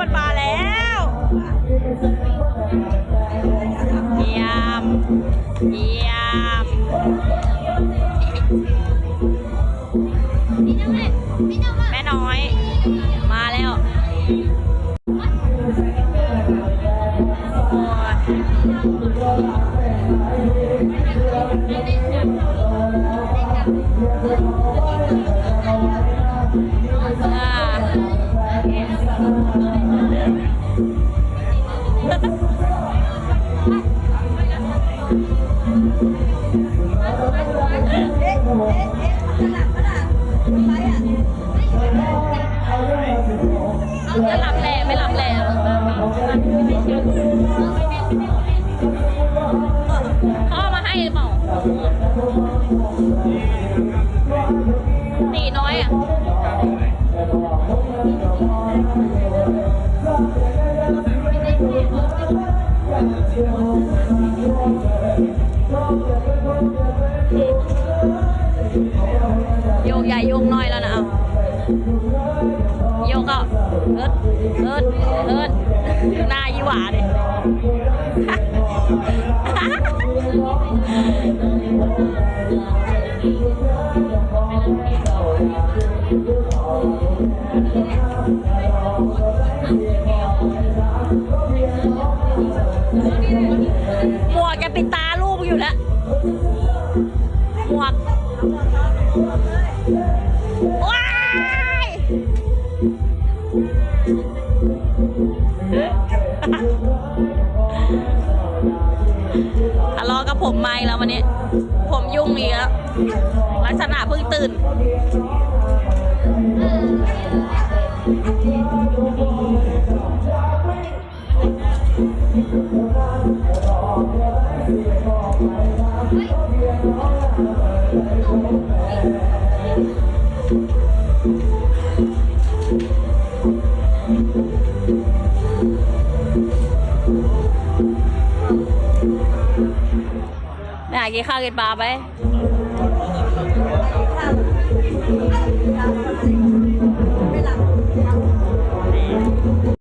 มันมาแล้วเยี่ยมเยี่ยมแม่น้อย มาแล้วอ่า จะหลับแหล่ไม่หลับแหล่เขาเอามาให้เปล่าตีน้อยอะ โยกใหญ่โยกน้อยแล้วนะเอาโยกก็เอิดเอิดเอิดหน้ายี่หวาดิ หมวกจะปิดตาลูกอยู่แล้วหมวกว้ายทะเลาะกับผมไม่แล้ววันนี้ ผมยุ่งอีกแล้วลักษณะเพิ่งตื่น ไปหากินข้าวกินปลาไป